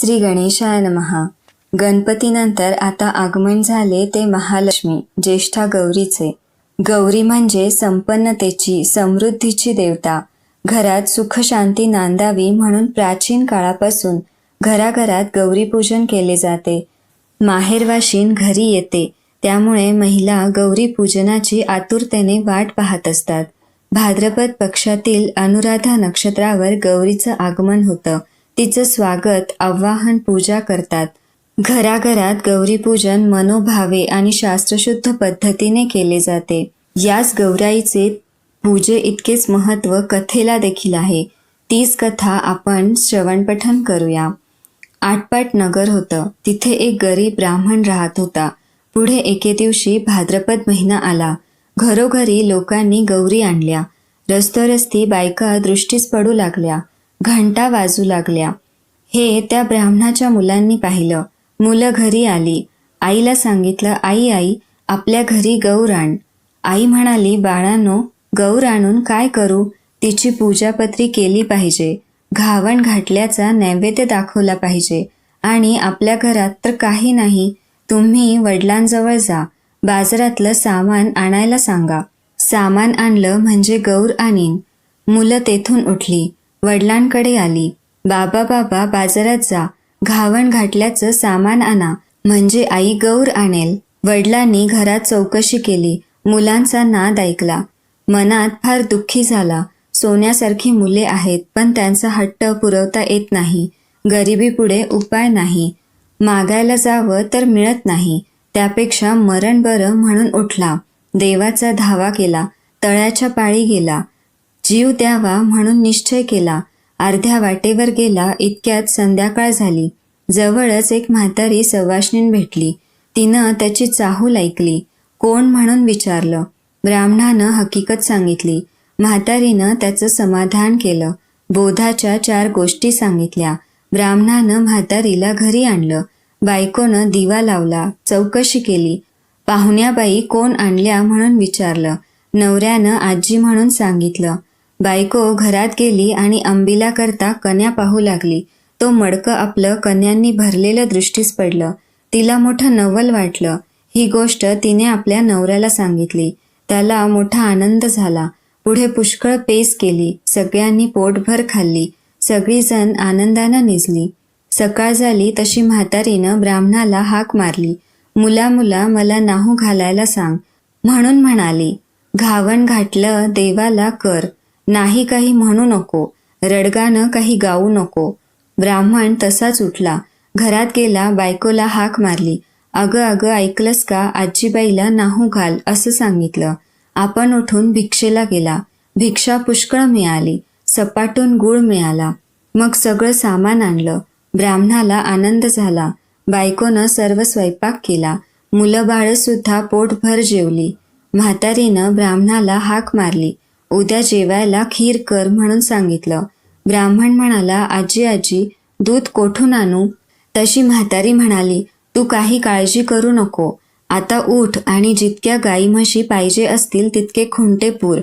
श्री गणेशाय नमहा गणपतीनंतर आता आगमन झाले ते महालक्ष्मी ज्येष्ठा गौरीचे. गौरी म्हणजे संपन्नतेची समृद्धीची देवता. घरात सुख शांती नांदावी म्हणून प्राचीन काळापासून घराघरात गौरीपूजन केले जाते. माहेरवाशीन घरी येते त्यामुळे महिला गौरी पूजनाची आतुरतेने वाट पाहत असतात. भाद्रपद पक्षातील अनुराधा नक्षत्रावर गौरीचं आगमन होतं. तिचं स्वागत आव्हान पूजा करतात. घराघरात गौरीपूजन मनोभावे आणि शास्त्रशुद्ध पद्धतीने केले जाते. याच गौराईचे पूजे इतकेच महत्त्व कथेला देखील आहे. तीच कथा आपण श्रवणपठन करूया. आटपाट नगर होतं. तिथे एक गरीब ब्राह्मण राहत होता. पुढे एके दिवशी भाद्रपद महिना आला. घरोघरी लोकांनी गौरी आणल्या. रस्तोरस्ती बायका दृष्टीस पडू लागल्या. घंटा वाजू लागल्या. हे त्या ब्राह्मणाच्या मुलांनी पाहिलं. मुलं घरी आली. आईला सांगितलं आई आई आपल्या घरी गौर आण. आई म्हणाली बाळांनो गौर आणून काय करू? तिची पूजापत्री केली पाहिजे. घावण घाटल्याचा नैवेद्य दाखवला पाहिजे. आणि आपल्या घरात तर काही नाही. तुम्ही वडिलांजवळ जा. बाजारातलं सामान आणायला सांगा. सामान आणलं म्हणजे गौर आणीन. मुलं तेथून उठली. वडिलांकडे आली. बाबा बाबा बाजारात जा. घावण घातल्याचं सामान आणा. म्हणजे आई गौर आणेल. वडिलांनी घरात चौकशी केली. मुलांचा नाद ऐकला. मनात फार दुःखी झाला. सोन्यासारखी मुले आहेत पण त्यांचा हट्ट पुरवता येत नाही. गरिबीपुढे उपाय नाही. मागायला जावं तर मिळत नाही. त्यापेक्षा मरण बरं म्हणून उठला. देवाचा धावा केला. तळ्याच्या पाळी गेला. जीव द्यावा म्हणून निश्चय केला. अर्ध्या वाटेवर गेला इतक्यात संध्याकाळ झाली. जवळच एक म्हातारी सवाष्णीन भेटली. तिनं त्याची चाहूल ऐकली. कोण म्हणून विचारलं? ब्राह्मणानं हकीकत सांगितली. म्हातारीनं त्याचं समाधान केलं. बोधाच्या चार गोष्टी सांगितल्या. ब्राह्मणानं म्हातारीला घरी आणलं. बायकोनं दिवा लावला. चौकशी केली. पाहुण्याबाई कोण आणल्या म्हणून विचारलं. नवऱ्यानं आजी म्हणून सांगितलं. बायको घरात गेली आणि अंबिला करता कन्या पाहू लागली. तो मडकं आपलं कन्यांनी भरलेलं दृष्टीस पडलं. तिला मोठं नवल वाटलं. ही गोष्ट तिने आपल्या नवऱ्याला सांगितली. त्याला मोठा आनंद झाला. पुढे पुष्कळ पेस केली. सगळ्यांनी पोटभर खाल्ली. सगळीजण आनंदानं निजली. सकाळ झाली तशी म्हातारीनं ब्राह्मणाला हाक मारली. मुला मुला मला नाहू घालायला सांग. म्हणून म्हणाली घावण घातलं देवाला कर. नाही काही म्हणू नको रडगानं काही गाऊ नको. ब्राह्मण तसाच उठला. घरात गेला बायकोला हाक मारली. अगं अगं ऐकलंस का? आजीबाईला नाहू घाल असं सांगितलं. आपण उठून भिक्षेला गेला. भिक्षा पुष्कळ मिळाली. सपाटून गुळ मिळाला. मग सगळं सामान आणलं. ब्राह्मणाला आनंद झाला. बायकोनं सर्व स्वयंपाक केला. मुलं बाळं सुद्धा पोटभर जेवली. म्हातारीनं ब्राह्मणाला हाक मारली. उद्या जेवायला खीर कर म्हणून सांगितलं. ब्राह्मण म्हणाला आजी आजी दूध कोठून आणू? तशी म्हातारी म्हणाली तू काही काळजी करू नको. आता उठ आणि जितक्या गाई म्हशी पाहिजे असतील तितके खुंटे पूर.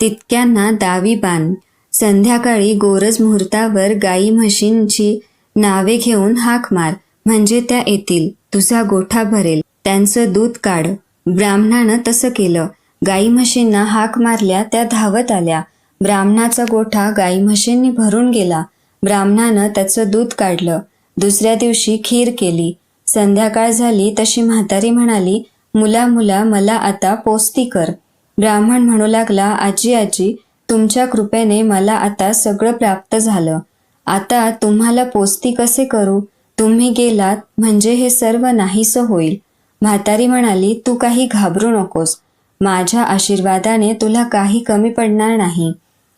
तितक्यांना दावी बांध. संध्याकाळी गोरज मुहूर्तावर गाई म्हशींची नावे घेऊन हाक मार. म्हणजे त्या येतील. तुझा गोठा भरेल. त्यांचं दूध काढ. ब्राह्मणानं तसं केलं. गाई म्हशींना हाक मारल्या त्या धावत आल्या. ब्राह्मणाचा गोठा गाई म्हशींनी भरून गेला. ब्राह्मणानं त्याचं दूध काढलं. दुसऱ्या दिवशी खीर केली. संध्याकाळ झाली तशी म्हातारी म्हणाली मुला मुला मला आता पोस्ती कर. ब्राह्मण म्हणू लागला आजी आजी तुमच्या कृपेने मला आता सगळं प्राप्त झालं. आता तुम्हाला पोस्ती कसे करू? तुम्ही गेलात म्हणजे हे सर्व नाहीसं होईल. म्हातारी म्हणाली तू काही घाबरू नकोस. माझ्या आशीर्वादाने तुला काही कमी पडणार नाही.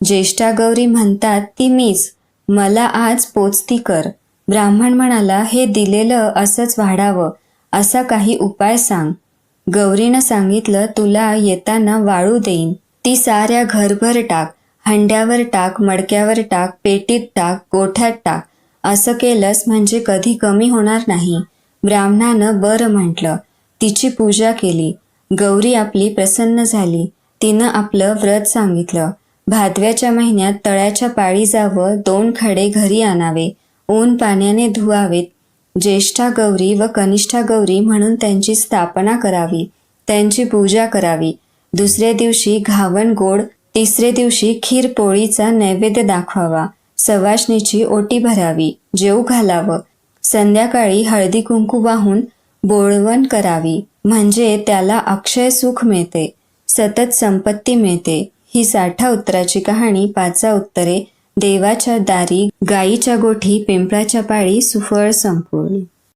ज्येष्ठा गौरी म्हणतात ती मीच. मला आज पोचती कर. ब्राह्मण म्हणाला हे दिलेलं असंच वाढावं. असा काही उपाय सांग. गौरीनं सांगितलं तुला येताना वाळू देईन. ती साऱ्या घरभर टाक. हंड्यावर टाक मडक्यावर टाक पेटीत टाक गोठ्यात टाक. असं केलंस म्हणजे कधी कमी होणार नाही. ब्राह्मणानं बरं म्हटलं. तिची पूजा केली. गौरी आपली प्रसन्न झाली. तिनं आपलं व्रत सांगितलं. भादव्याच्या महिन्यात तळ्याच्या पाळी जावं दोन खडे घरी आणावे ऊन पाण्याने धुवावेत. ज्येष्ठा गौरी व कनिष्ठा गौरी म्हणून त्यांची स्थापना करावी त्यांची पूजा करावी. दुसऱ्या दिवशी घावण गोड तिसऱ्या दिवशी खीर पोळीचा नैवेद्य दाखवावा. सवाशणीची ओटी भरावी जेऊ घालावं. संध्याकाळी हळदी कुंकू वाहून बोळवण करावी. म्हणजे त्याला अक्षय सुख मिळते सतत संपत्ती मिळते. ही साठा उत्तराची कहाणी पाचा उत्तरे देवाच्या दारी गायीच्या गोठी पिंपळाच्या पाळी सुफळ संपूर्ण.